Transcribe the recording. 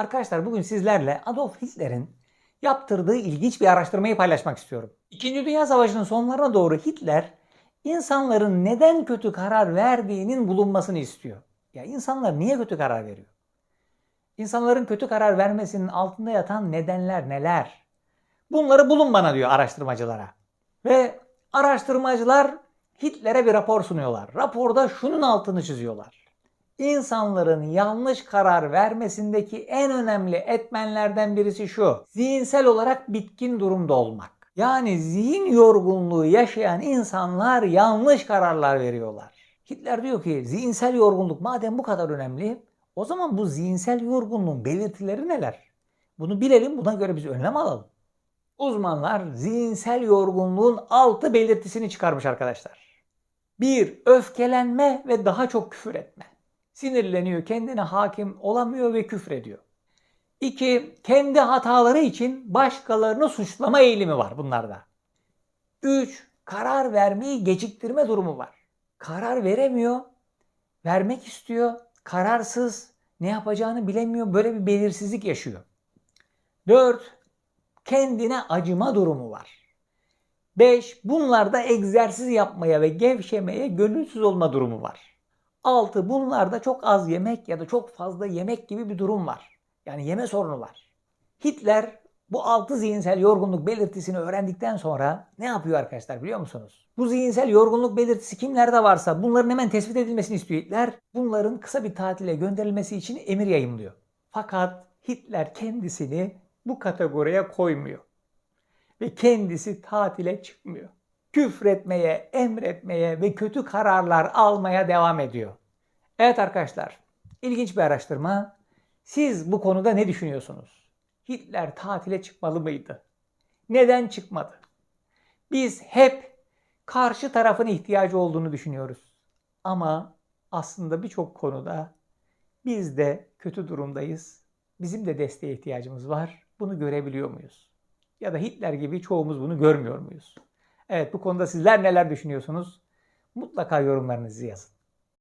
Arkadaşlar bugün sizlerle Adolf Hitler'in yaptırdığı ilginç bir araştırmayı paylaşmak istiyorum. İkinci Dünya Savaşı'nın sonlarına doğru Hitler insanların neden kötü karar verdiğinin bulunmasını istiyor. Ya insanlar niye kötü karar veriyor? İnsanların kötü karar vermesinin altında yatan nedenler neler? Bunları bulun bana diyor araştırmacılara. Ve araştırmacılar Hitler'e bir rapor sunuyorlar. Raporda şunun altını çiziyorlar. İnsanların yanlış karar vermesindeki en önemli etmenlerden birisi şu. Zihinsel olarak bitkin durumda olmak. Yani zihin yorgunluğu yaşayan insanlar yanlış kararlar veriyorlar. Hitler diyor ki zihinsel yorgunluk madem bu kadar önemli o zaman bu zihinsel yorgunluğun belirtileri neler? Bunu bilelim buna göre biz önlem alalım. Uzmanlar zihinsel yorgunluğun altı belirtisini çıkarmış arkadaşlar. 1. Öfkelenme ve daha çok küfür etme. Sinirleniyor, kendine hakim olamıyor ve küfrediyor. 2. Kendi hataları için başkalarını suçlama eğilimi var bunlarda. 3. Karar vermeyi geciktirme durumu var. Karar veremiyor, vermek istiyor, kararsız, ne yapacağını bilemiyor, böyle bir belirsizlik yaşıyor. 4. Kendine acıma durumu var. 5. Bunlarda egzersiz yapmaya ve gevşemeye gönülsüz olma durumu var. 6. Bunlarda çok az yemek ya da çok fazla yemek gibi bir durum var. Yani yeme sorunu var. Hitler bu 6 zihinsel yorgunluk belirtisini öğrendikten sonra ne yapıyor arkadaşlar biliyor musunuz? Bu zihinsel yorgunluk belirtisi kimlerde varsa bunların hemen tespit edilmesini istiyor Hitler. Bunların kısa bir tatile gönderilmesi için emir yayımlıyor. Fakat Hitler kendisini bu kategoriye koymuyor ve kendisi tatile çıkmıyor. Küfretmeye, emretmeye ve kötü kararlar almaya devam ediyor. Evet arkadaşlar, ilginç bir araştırma. Siz bu konuda ne düşünüyorsunuz? Hitler tatile çıkmalı mıydı? Neden çıkmadı? Biz hep karşı tarafın ihtiyacı olduğunu düşünüyoruz. Ama aslında birçok konuda biz de kötü durumdayız. Bizim de desteğe ihtiyacımız var. Bunu görebiliyor muyuz? Ya da Hitler gibi çoğumuz bunu görmüyor muyuz? Evet bu konuda sizler neler düşünüyorsunuz? Mutlaka yorumlarınızı yazın.